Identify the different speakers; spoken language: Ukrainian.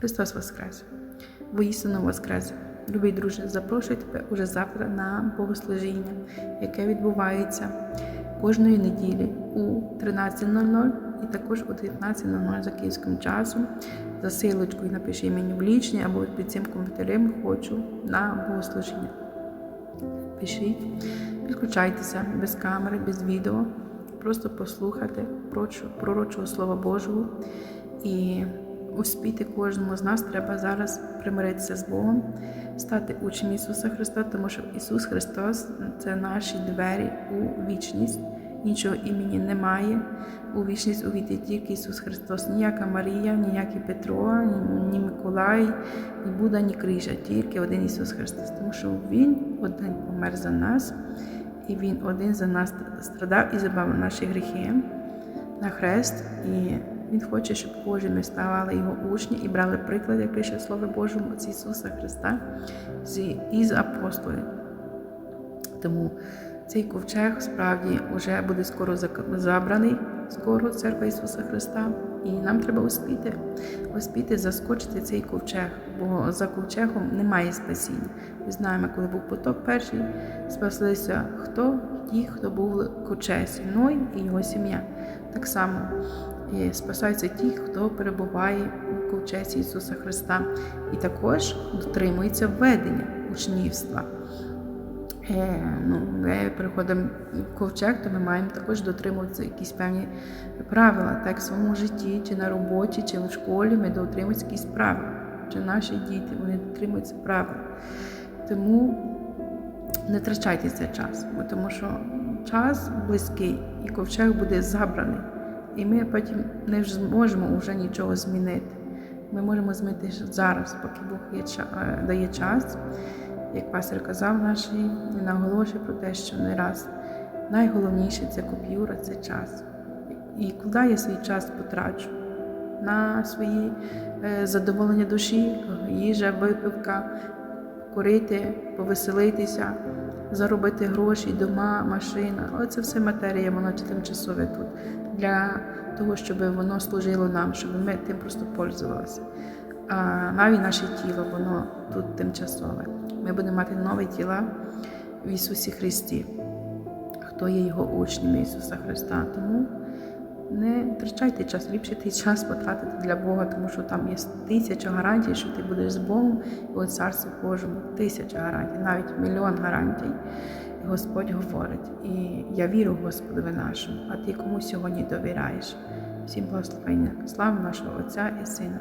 Speaker 1: Христос Воскрес! Воістину Воскрес! Любий друже, запрошую тебе уже завтра на богослужіння, яке відбувається кожної неділі у 13.00 і також о 19.00 за київським часом. За силочкою напиши мені в лічні або під цим коментарем хочу на богослужіння. Пишіть, підключайтеся без камери, без відео, просто послухати пророчого Слова Божого. І успіти кожному з нас треба зараз примиритися з Богом, стати учнем Ісуса Христа, тому що Ісус Христос це наші двері у вічність. Іншого імені немає. У вічність увійти тільки Ісус Христос, ніяка Марія, ніякий Петро, ні Миколай, ні Буда, ні Крижа, тільки один Ісус Христос. Тому що Він один помер за нас, і Він один за нас страдав і забавив наші гріхи на хрест. І Він хоче, щоб кожен ставали Його учні і брали приклад, як пише Слово Божому з Ісуса Христа із апостолів. Тому цей ковчег справді вже буде скоро забраний, скоро церква Ісуса Христа. І нам треба успіти, успіти заскочити цей ковчег, бо за ковчегом немає спасіння. Ми знаємо, коли був потоп перший, спаслися хто? Ті, хто був в ковчезі, Ной і його сім'я. Так само і спасаються ті, хто перебуває у ковчезі Ісуса Христа, і також дотримується введення учнівства. Е, ну, Ми переходимо в ковчег, то ми маємо також дотримуватися якісь певні правила, так в своєму житті, чи на роботі, чи в школі ми дотримуємося якісь правил, чи наші діти вони дотримуються правил. Тому не втрачайте цей час, тому що час близький і ковчег буде забраний. І ми потім не зможемо вже нічого змінити. Ми можемо змінити зараз, поки Бог є, дає час. Як пастор казав нашій, не наголошує про те, що не раз найголовніше це купюра, це час. І куди я свій час потрачу? На свої е, задоволення душі, їжа, випивка, курити, повеселитися, заробити гроші, дома, машина. Але це все матерія, воно тимчасове тут. Для того, щоб воно служило нам, щоб ми тим просто пользувалися. А навіть наше тіло, воно тут тимчасове. Ми будемо мати нові тіла в Ісусі Христі, хто є Його учнями Ісуса Христа. Тому не втрачайте час, ліпше ти час потратити для Бога, тому що там є тисяча гарантій, що ти будеш з Богом і у Царстві Божому. Тисяча гарантій, навіть мільйон гарантій. Господь говорить. І я вірю Господові нашому, а ти кому сьогодні довіряєш. Всім благословення. Слава нашого Отця і Сина.